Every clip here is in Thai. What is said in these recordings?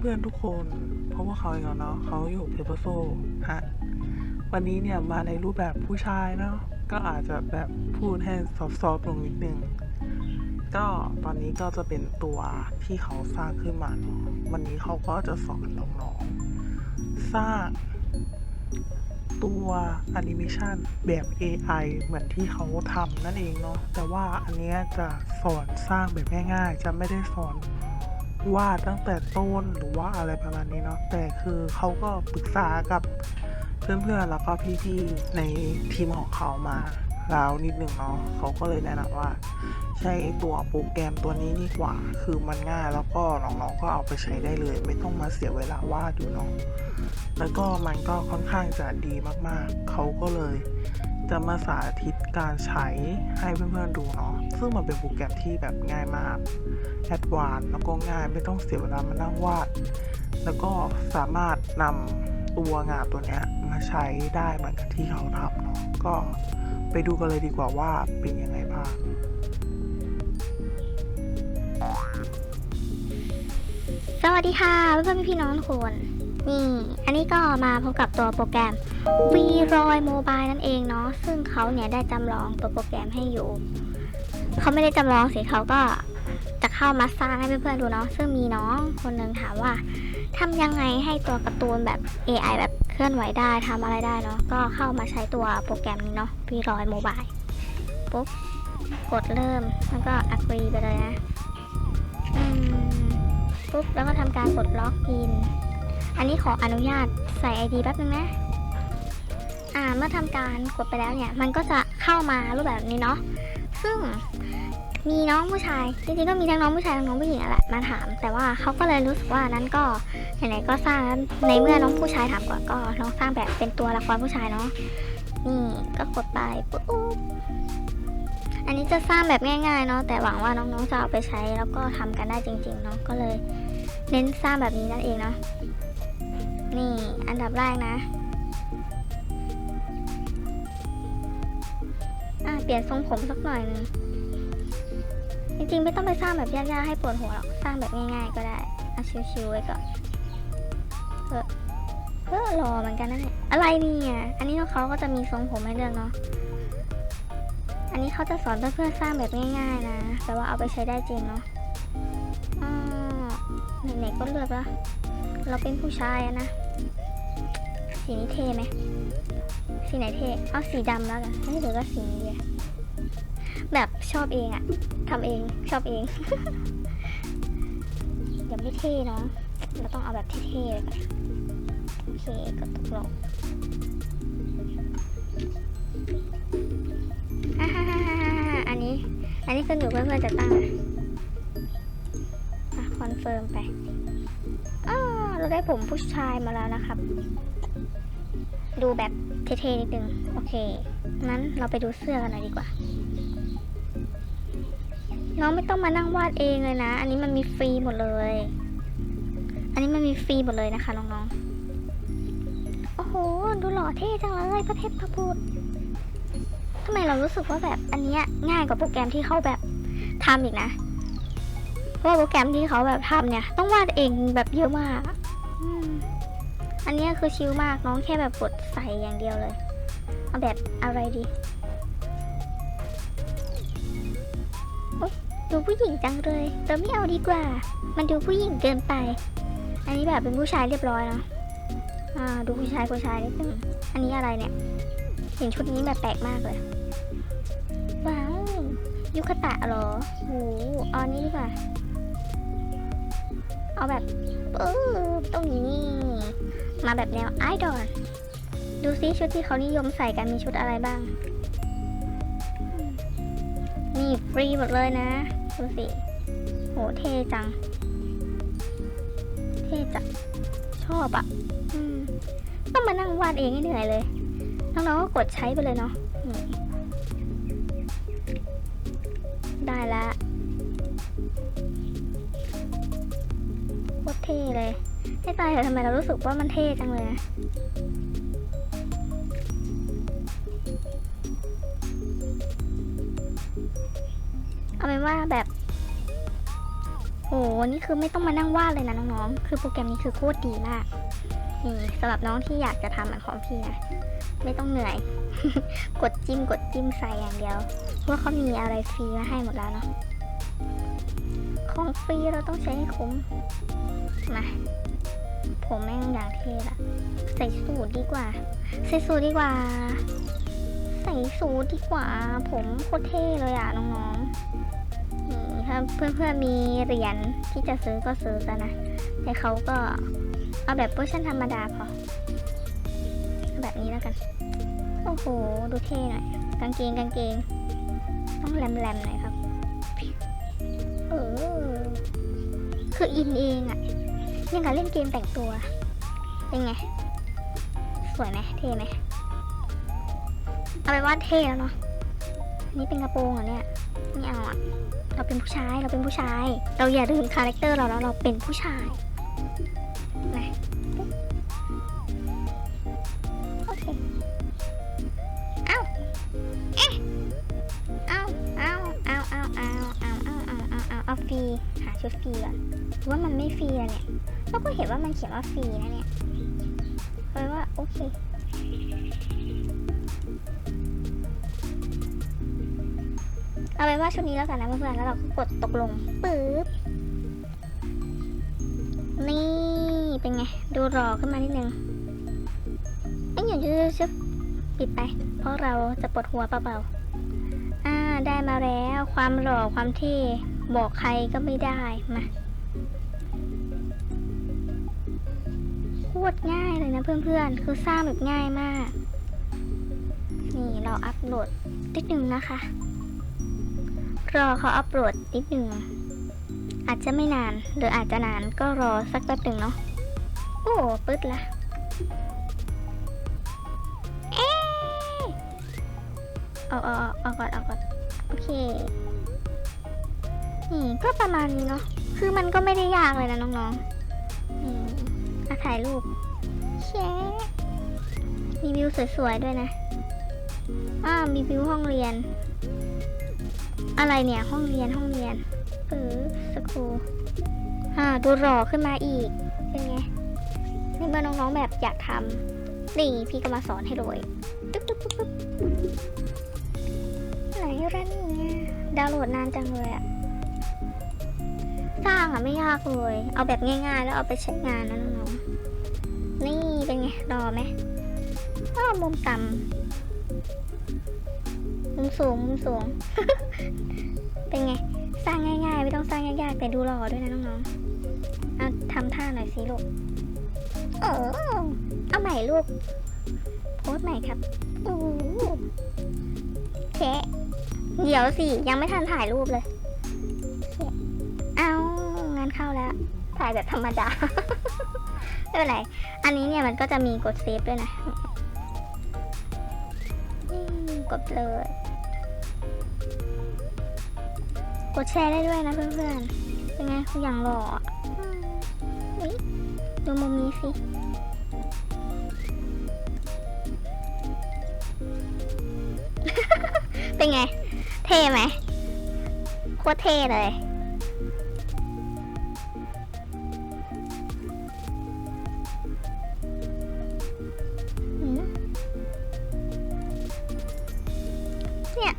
เพื่อนๆทุกคนเพราะว่าเขาเองเนาะเขาอยู่เพเปอร์โซฮะวันนี้เนี่ยมาในรูปแบบผู้ชายเนาะก็อาจจะแบบพูดให้ซอฟต์ๆลงนิดนึงก็ตอนนี้ก็จะเป็นตัวที่เขาสร้างขึ้นมาเนาะวันนี้เขาก็จะสอนน้องๆสร้างตัวแอนิเมชันแบบ AI เหมือนที่เขาทำนั่นเองเนาะแต่ว่าอันนี้จะสอนสร้างแบบง่ายๆ จะไม่ได้สอน วาดตั้งแต่ต้นหรือว่าอะไรประมาณนี้เนาะแต่คือเขาก็ปรึกษากับเพื่อนๆแล้วก็พี่ๆในทีมของเขามา แล้วนิดนึงเนาะเขาก็เลยแนะนำว่า ใช้ตัวโปรแกรมตัวนี้ดีกว่า คือมันง่ายแล้วก็น้องๆก็เอาไปใช้ได้เลย ไม่ต้องมาเสียเวลาวาดอยู่เนาะแล้วก็มันก็ค่อนข้างจะดีมากๆ เขาก็เลยจะมาสาธิตการใช้ให้เพื่อนๆดูเนาะ ซึ่งมันเป็นโปรแกรมที่แบบง่ายมาก แอดวานแล้วก็ง่ายไม่ต้องเสียเวลามานั่งวาด แล้วก็สามารถนำ ตัวงานตัวเนี้ยมาใช้ได้เหมือนกับที่เขาทำเนาะก็ไปดูกันเลยดีกว่าว่าเป็นยังไงบ้างสวัสดีค่ะเพื่อนๆพี่น้องทุกคนนี่อันนี้ก็มาพบกับตัวโปรแกรม v r o y Mobile นั่นเองเนาะซึ่งเขาเนี่ยได้จำลองตัวโปรแกรมให้อยู่เขาไม่ได้จำลองสิเขาก็จะเข้ามาสร้างให้เพื่อนๆดูเนาะซึ่งมีน้องคนหนึ่งถามว่า ทำยังไงให้ตัวการ์ตูนแบบ AI แบบเคลื่อนไหวได้ทำอะไรได้เนาะก็เข้ามาใช้ตัวโปรแกรมนี้เนาะ v r o y Mobile ปุ๊บ กดเริ่ม แล้วก็ agree ไปเลยนะปุ๊บ แล้วก็ทำการกดล็อกอิน อันนี้ขออนุญาตใส่ ID แป๊บนึงนะ อ่า เมื่อทำการกดไปแล้วเนี่ย มันก็จะเข้ามารูปแบบนี้เนาะ ซึ่ง มีน้องผู้ชายจริงๆก็มีทั้งน้องผู้ชายทั้งน้องผู้หญิงแหละมาถาม แต่ว่าเขาก็เลยรู้สึกว่านั้นก็ไหนๆก็สร้างในเมื่อน้องผู้ชายถามก่อนก็ลองสร้างแบบเป็นตัวละครผู้ชายเนาะนี่ก็กดไปปุ๊บอันนี้จะสร้างแบบง่ายๆเนาะแต่หวังว่าน้องๆจะเอาไปใช้แล้วก็ทำกันได้จริงๆเนาะก็เลยเน้นสร้างแบบนี้นั่นเองเนาะนี่อันดับแรกนะอะเปลี่ยนทรงผมสักหน่อยนึง จริงๆ ไม่ต้องไปสร้างแบบยากๆให้ปวดหัวหรอก สร้างแบบง่ายๆก็ได้เอาชิวๆไว้ก่อนเออเออรอเหมือนกันนะเนี่ยอะไรเนี่ยอันนี้เขาก็จะมีทรงผมให้เลือกเนาะอันนี้เขาจะสอนเพื่อนๆสร้างแบบง่าย ๆ นะแต่ว่าเอาไปใช้ได้จริงเนาะอ่าไหนๆก็เลือกแล้วเราเป็นผู้ชายนะสีนี้เท่ไหมสีไหนเท่เอาสีดำแล้วกันไม่หรือว่าสีนี้ แบบชอบเองอะทำเองชอบเองเดี๋ยวไม่เท่เนาะเราต้องเอาแบบเท่ๆเลยโอเคก็ตกลงอันนี้ อันนี้ขึ้นอยู่เพื่อนๆจะตั้งนะอะคอนเฟิร์มไปอ้าวเราได้ผมผู้ชายมาแล้วนะครับ ดูแบบเท่ๆนิดนึง โอเค งั้นเราไปดูเสื้อกันหน่อยดีกว่า น้องไม่ต้องมานั่งวาดเองเลยนะ อันนี้มันมีฟรีหมดเลย อันนี้มันมีฟรีหมดเลยนะคะน้องๆ โอ้โห ดูหล่อเท่จังเลยพระเทพพระพุทธทำไมเรารู้สึกว่าแบบอันเนี้ยง่ายกว่าโปรแกรมที่เขาแบบทำอีกนะ เพราะว่าโปรแกรมที่เขาแบบทำเนี่ย ต้องวาดเองแบบเยอะมากอันนี้คือชิลมากน้องแค่แบบกดใส่อย่างเดียวเลย เอาแบบอะไรดี ดูผู้หญิงจังเลยเราไม่เอาดีกว่า มันดูผู้หญิงเกินไป อันนี้แบบเป็นผู้ชายเรียบร้อยเนาะอ่าดูผู้ชายผู้ชายนิดนึงอันนี้อะไรเนี่ยเห็นชุดนี้แบบแปลกมากเลย ว้าวยุคตะหรอโหเอานนี้ดีกว่า เอาแบบปึ๊บตรงนี้ มาแบบแนวไอดอลดูซิชุดที่เขานิยมใส่กันมีชุดอะไรบ้าง นี่ฟรีหมดเลยนะ ดูสิโหเท่จัง เท่จังชอบอะ่ะต้องมานั่งวาดเองให้เหนื่อยเลย น้องๆก็กดใช้ไปเลยเนาะได้ละโคตรเท่เลยให้ตายเถอะทำไมเรารู้สึกว่ามันเท่จังเลย เอาเป็นว่าแบบโอ้นี่คือไม่ต้องมานั่งวาดเลยนะน้องๆ คือโปรแกรมนี้คือโคตรดีมาก นี่สำหรับน้องที่อยากจะทำเหมือนของพี่นะ ไม่ต้องเหนื่อย กดจิ้มกดจิ้มใส่อย่างเดียว เพราะว่าเขามีอะไรฟรีมาให้หมดแล้วเนาะ ของฟรีเราต้องใช้ให้คุ้ม มา ผมแม่งอย่างเท่ละ ใส่สูทดีกว่า ใส่สูทดีกว่า ใส่สูทดีกว่า ผมโคตรเท่เลยอะน้องๆ นี่ถ้าเพื่อนๆมีเหรียญที่จะซื้อก็ซื้อกันนะ แต่เขาก็เอาแบบเวอร์ชันธรรมดาพอ แบบนี้แล้วกัน โอ้โห ดูเท่หน่อย กางเกงกางเกง ต้องแหลมๆหน่อยครับ เออ คืออินเองอะยังกับเล่นเกมแต่งตัว เป็นไง สวยไหมเท่ไหมเอาไปนว่าเท่แล้วเนาะ นี่เป็นกระโปรงเหรอเนี่ยไม่เอาอะเราเป็นผู้ชายเราเป็นผู้ชาย เราอย่าลืมคาแรคเตอร์เราแล้วเราเป็นผู้ชายนะโอเคเอาเอ๊ะเอาเอาเอาเอาเอาเอาเอาเอาเอาเอาเอาฟรีหาชุดฟรีก่อนหรือว่ามันไม่ฟรีอะเนี่ยเราก็เห็นว่ามันเขียนว่าฟรีนะเนี่ยแปลว่าโอเค เอาเป็นว่าชุดนี้แล้วกันนะเพื่อนๆแล้วเราก็กดตกลงปึ๊บนี่เป็นไง ดูรอขึ้นมานิดนึงไอ้ยอย่างจะจะปิดไป เพราะเราจะปวดหัวเปล่าๆอ่าได้มาแล้วความหล่อความเท่บอกใครก็ไม่ได้มาโคตรง่ายเลยนะเพื่อนๆ คือสร้างแบบง่ายมาก นี่เราอัปโหลดนิดนึงนะคะ รอเขาอัปโหลดนิดนึงอาจจะไม่นาน หรืออาจจะนานก็รอสักแป๊บหนึ่งเนาะโอ้ปึ๊ดละเอ๊เอาเอาเอาเอาก่อนเอาก่อนโอเคนี่ก็ประมาณนี้เนาะคือมันก็ไม่ได้ยากเลยนะน้องๆนี่อะถ่ายรูปแชมีวิวสวยๆด้วยนะอ่ามีวิวห้องเรียน อะไรเนี่ยห้องเรียนห้องเรียนเออสกูอ่าดูหล่อขึ้นมาอีก เป็นไงในเมื่อน้องๆแบบอยากทำนี่พี่ก็มาสอนให้เลยตุ๊บตุ๊บตุ๊บตุ๊บไหนรันเนี่ยดาวน์โหลดนานจังเลยอะสร้างอะไม่ยากเลย เอาแบบง่ายๆ แล้วเอาไปใช้งานนะน้องๆนี่เป็นไงรอไหมอ้ามุมต่ำ มุมสูงมุมสูง เป็นไง สร้างง่ายๆ ไม่ต้องสร้างยากๆ แต่ดูหล่อด้วยนะน้องๆเอาทำท่าหน่อยสิลูกเออเอาใหม่ลูก โพสใหม่ครับอู้แคะเดี๋ยวสิ ยังไม่ทันถ่ายรูปเลยเอางานเข้าแล้ว ถ่ายแบบธรรมดาไม่เป็นไร อันนี้เนี่ยมันก็จะมีกดเซฟด้วยนะกดเลย ดแชร์ได้ด้วยนะเพื่อนๆ เป็นไงอย่างหล่อดูมุมนี้สิเป็นไง เท่ไหมโคตรเท่เลย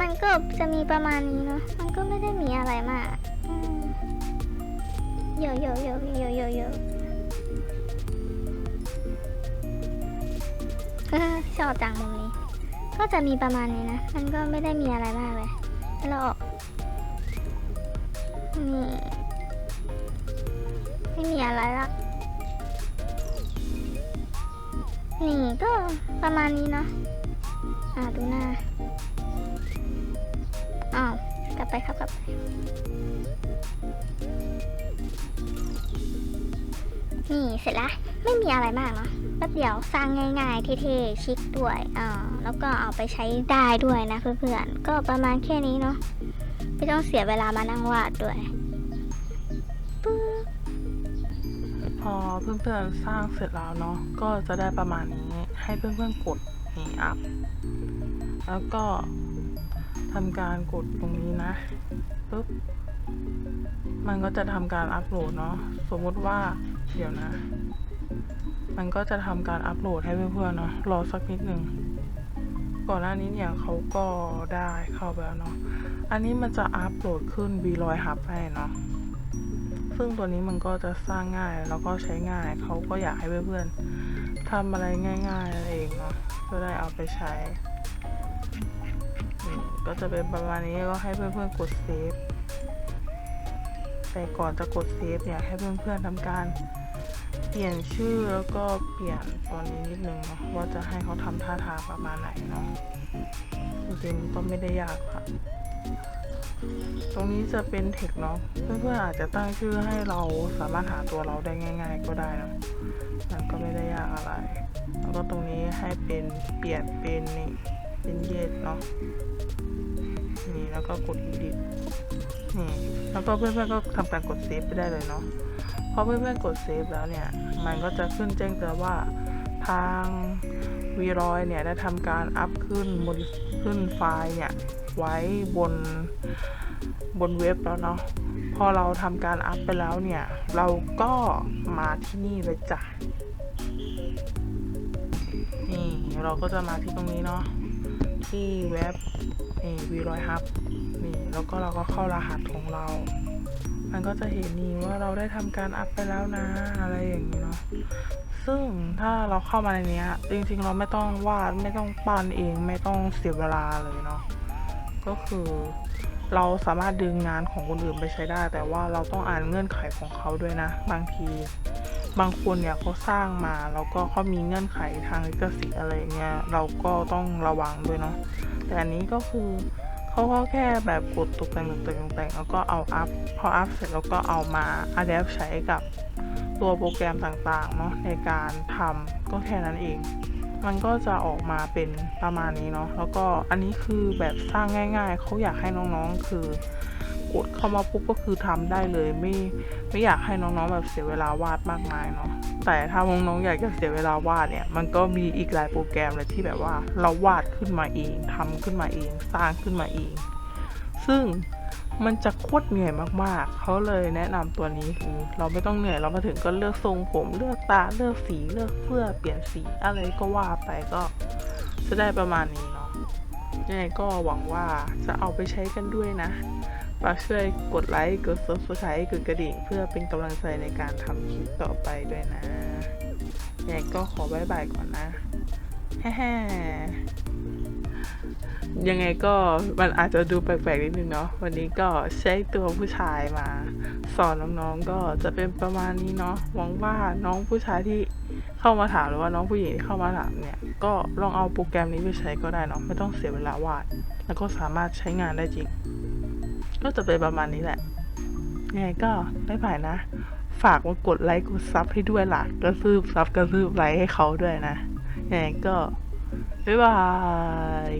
มันก็จะมีประมาณนี้เนาะ มันก็ไม่ได้มีอะไรมากอืมโยโยโยโยโยโยเออชอบจังมุมนี้ ก็จะมีประมาณนี้นะ มันก็ไม่ได้มีอะไรมากเลย เราออก นี่ ไม่มีอะไรละนี่ก็ประมาณนี้เนาะอ่าดูหน้า ไปครับกลับนี่เสร็จละไม่มีอะไรมากเนาะแป๊บเดียวสร้างง่ายๆเท่ๆชิคด้วยอ่าแล้วก็เอาไปใช้ได้ด้วยนะเพื่อนๆก็ประมาณแค่นี้เนาะไม่ต้องเสียเวลามานั่งวาดด้วยปึ๊บพอเพื่อนๆสร้างเสร็จแล้วเนาะก็จะได้ประมาณนี้ให้เพื่อนๆกดนี่อัพแล้วก็ ทำการกดตรงนี้นะปุ๊บมันก็จะทำการอัปโหลดเนาะสมมติว่าเดี๋ยวนะ มันก็จะทำการอัปโหลดให้เพื่อนๆเนาะรอสักนิดหนึ่งก่อนหน้านี้เนี่ยเขาก็ได้เข้าไปแล้วเนาะอันนี้มันจะอัปโหลดขึ้น v 1 0 0 Hub ให้เนาะซึ่งตัวนี้มันก็จะสร้างง่ายแล้วก็ใช้ง่ายเขาก็อยากให้เพื่อนๆทำอะไรง่ายๆเองเนาะก็ได้เอาไปใช้ ก็จะเป็นประมาณนี้ก็ให้เพื่อนๆกดเซฟแต่ก่อนจะกดเซฟเนี่ยให้เพื่อนๆทำการเปลี่ยนชื่อแล้วก็เปลี่ยนตัวนี้นิดนึงเนาะว่าจะให้เขาทำท่าทางประมาณไหนเนาะจริงๆก็ไม่ได้ยากค่ะ ตรงนี้จะเป็นเทคเนาะเพื่อนๆอาจจะตั้งชื่อให้เราสามารถหาตัวเราได้ง่าย ๆ ก็ได้นะมันก็ไม่ได้ยากอะไร แล้วก็ตรงนี้ให้เป็นเปลี่ยนเป็นนี่เป็นเยสเนาะ แล้วก็กด edit นี่แล้วก็เพื่อนๆก็ทำการกดเซฟไปได้เลยเนาะพอเพื่อนๆกดเซฟแล้วเนี่ย มันก็จะขึ้นแจ้งเตือนว่าทางวีรอยเนี่ยได้ทำการอัพขึ้นบนขึ้นไฟล์เนี่ยไว้บนบนเว็บแล้วเนาะพอเราทำการอัพไปแล้วเนี่ย เราก็มาที่นี่เลยจ้ะนี่เราก็จะมาที่ตรงนี้เนาะ ที่เว็บนี่วีรอยฮับนี่แล้วก็เราก็เข้ารหัสของเรา มันก็จะเห็นนี่ว่าเราได้ทำการอัพไปแล้วนะ อะไรอย่างนี้เนาะซึ่งถ้าเราเข้ามาในนี้จริงๆเราไม่ต้องวาดไม่ต้องปั้นเองไม่ต้องเสียเวลาเลยเนาะก็คือเราสามารถดึงงานของคนอื่นไปใช้ได้ แต่ว่าเราต้องอ่านเงื่อนไขของเขาด้วยนะ บางที บางคนเนี่ยเขาสร้างมาแล้วก็เขามีเงื่อนไขทางลิขสิทธิ์อะไรเงี้ยเราก็ต้องระวังด้วยเนาะแต่อันนี้ก็คือเขาก็แค่แบบกดตกแต่งตกแต่งตกแต่งแล้วก็เอาอัพพออัพเสร็จแล้วก็เอามาอัดแอปใช้กับตัวโปรแกรมต่างๆเนาะในการทำก็แค่นั้นเอง มันก็จะออกมาเป็นประมาณนี้เนาะแล้วก็อันนี้คือแบบสร้างง่าย ๆเขาอยากให้น้องๆคือ กดเข้ามาปุ๊บก็คือทำได้เลยไม่ไม่อยากให้น้องๆแบบเสียเวลาวาดมากมายเนาะแต่ถ้าน้องๆอยากจะเสียเวลาวาดเนี่ย มันก็มีอีกหลายโปรแกรมเลยที่แบบว่าเราวาดขึ้นมาเองทำขึ้นมาเอง สร้างขึ้นมาเอง ซึ่งมันจะโคตรเหนื่อยมากๆ เขาเลยแนะนำตัวนี้คือเราไม่ต้องเหนื่อยเรามาถึงก็เลือกทรงผม เลือกตาเลือกสีเลือกเสื้อเปลี่ยนสีอะไรก็ว่าไปก็จะได้ประมาณนี้เนาะยังไงก็หวังว่าจะเอาไปใช้กันด้วยนะ ฝากช่วยกดไลค์ กด subscribe กดกระดิ่ง เพื่อเป็นกำลังใจในการทำคลิปต่อไปด้วยนะยังก็ขอบายบายก่อนนะแฮ่ยังไงก็มันอาจจะดูแปลกๆนิดนึงเนาะวันนี้ก็ใช้ตัวผู้ชายมา สอนน้องๆก็จะเป็นประมาณนี้เนาะหวังว่าน้องผู้ชายที่เข้ามาถามหรือว่าน้องผู้หญิงที่เข้ามาถามเนี่ย ก็ลองเอาโปรแกรมนี้ไปใช้ก็ได้เนาะไม่ต้องเสียเวลาวาด แล้วก็สามารถใช้งานได้จริง ก็จะเป็นประมาณนี้แหละยังไงก็ไม่ผ่านนะ ฝากมากดไลค์กดซับให้ด้วยล่ะ กระซืบซับกระซืบไลค์ให้เขาด้วยนะยังไงก็ บ๊ายบาย